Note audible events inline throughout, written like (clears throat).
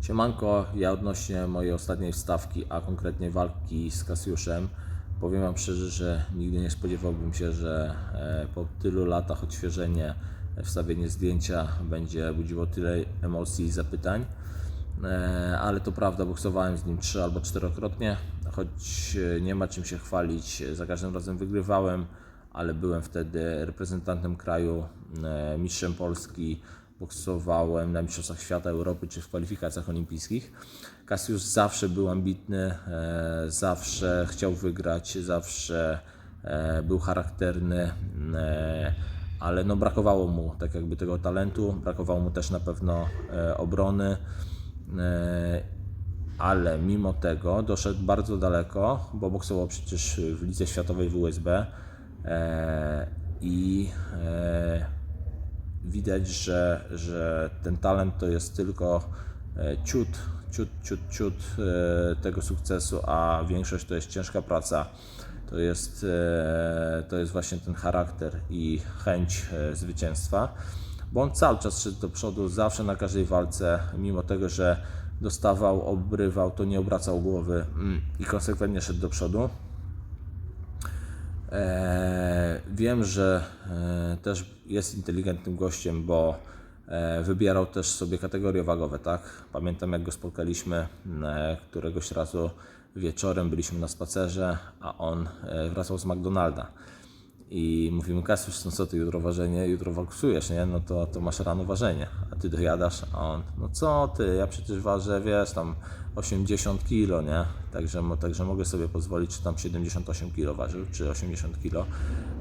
Siemanko, ja odnośnie mojej ostatniej wstawki, a konkretnie walki z Kasiuszem, powiem Wam szczerze, że nigdy nie spodziewałbym się, że e, po tylu latach odświeżenie, e, wstawienie zdjęcia będzie budziło tyle emocji i zapytań. E, Ale to prawda, boksowałem z nim trzy albo czterokrotnie, choć nie ma czym się chwalić, za każdym razem wygrywałem, ale byłem wtedy reprezentantem kraju, mistrzem Polski, boksowałem na Mistrzostwach Świata, Europy czy w kwalifikacjach olimpijskich. Kasiusz zawsze był ambitny, e, zawsze chciał wygrać, zawsze e, był charakterny, e, ale no brakowało mu tak jakby tego talentu, brakowało mu też na pewno obrony. Ale mimo tego doszedł bardzo daleko, bo boksował przecież w Lidze Światowej w USB i widać, że, że ten talent to jest tylko e, ciut, ciut, ciut, ciut e, tego sukcesu, a większość to jest ciężka praca. To jest, e, to jest właśnie ten charakter i chęć zwycięstwa, bo on cały czas szedł do przodu, zawsze na każdej walce, mimo tego, że dostawał, obrywał, to nie obracał głowy mm, i konsekwentnie szedł do przodu. E, wiem, że e, też jest inteligentnym gościem, bo e, wybierał też sobie kategorie wagowe, tak? Pamiętam jak go spotkaliśmy któregoś razu wieczorem, byliśmy na spacerze, a on wracał z McDonalda. I mówimy, Kasiusz, no co ty jutro ważenie, jutro walksujesz, nie? No to, to masz rano ważenie, a ty dojadasz, a on, no co ty, ja przecież ważę, wiesz, tam 80 kilo, nie? Także, także mogę sobie pozwolić, czy tam 78 kilo ważył, czy 80 kilo.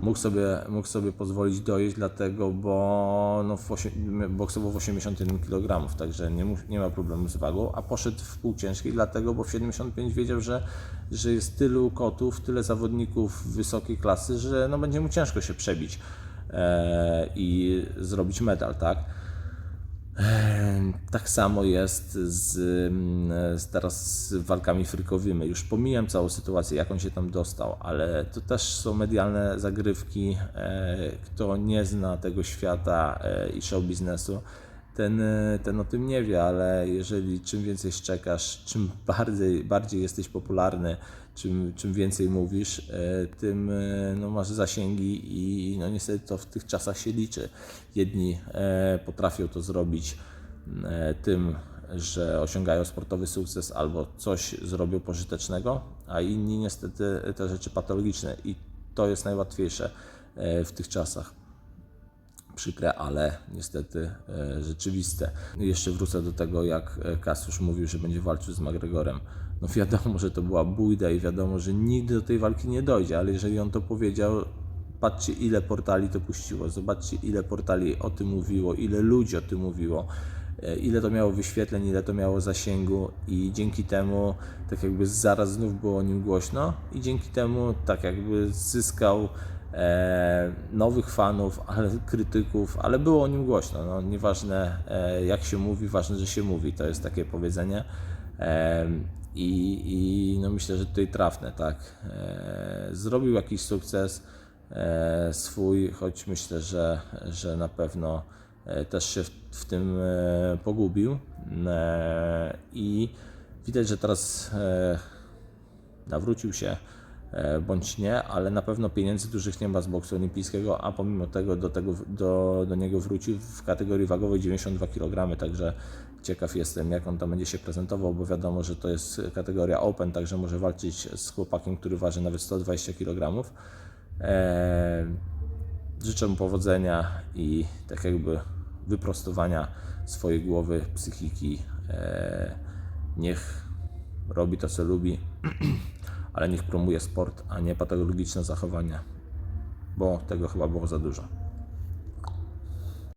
Mógł sobie, mógł sobie pozwolić dojeść, dlatego, bo no, w osiem, boksował w 81 kg, także nie, nie ma problemu z wagą, a poszedł w półciężkiej, dlatego, bo w 75 wiedział, że, że jest tylu kotów, tyle zawodników wysokiej klasy, że no, będzie mu ciężko się przebić e, i zrobić medal, tak? Tak samo jest z, mm, z teraz z walkami frykowymi. Już pomijam całą sytuację, jak on się tam dostał, ale to też są medialne zagrywki. E, Kto nie zna tego świata e, i show biznesu, ten, e, ten o tym nie wie, ale jeżeli czym więcej szczekasz, czym bardziej, bardziej jesteś popularny, czym, czym więcej mówisz, tym no, masz zasięgi i no, niestety to w tych czasach się liczy. Jedni potrafią to zrobić tym, że osiągają sportowy sukces albo coś zrobią pożytecznego, a inni niestety te rzeczy patologiczne i to jest najłatwiejsze e, w tych czasach przykre, ale niestety e, rzeczywiste. Jeszcze wrócę do tego, jak e, Kasiusz mówił, że będzie walczył z McGregorem. No wiadomo, że to była bójda i wiadomo, że nigdy do tej walki nie dojdzie, ale jeżeli on to powiedział, patrzcie ile portali to puściło, zobaczcie ile portali o tym mówiło, ile ludzi o tym mówiło, e, ile to miało wyświetleń, ile to miało zasięgu i dzięki temu tak jakby zaraz znów było o nim głośno i dzięki temu tak jakby zyskał e, nowych fanów, ale krytyków, ale było o nim głośno. No, nieważne e, jak się mówi, ważne, że się mówi. To jest takie powiedzenie. E, i, I no myślę, że tutaj trafne, tak. E, zrobił jakiś sukces e, swój, choć myślę, że, że na pewno e, też się w, w tym e, pogubił. E, I widać, że teraz e, nawrócił się e, bądź nie, ale na pewno pieniędzy dużych nie ma z boksu olimpijskiego, a pomimo tego do, tego, do, do niego wrócił w kategorii wagowej 92 kg, także ciekaw jestem jak on tam będzie się prezentował, bo wiadomo, że to jest kategoria open, także może walczyć z chłopakiem, który waży nawet 120 kg. E, życzę mu powodzenia i tak jakby wyprostowania swojej głowy, psychiki. E, niech robi to, co lubi, (clears throat) ale niech promuje sport, a nie patologiczne zachowania, bo tego chyba było za dużo.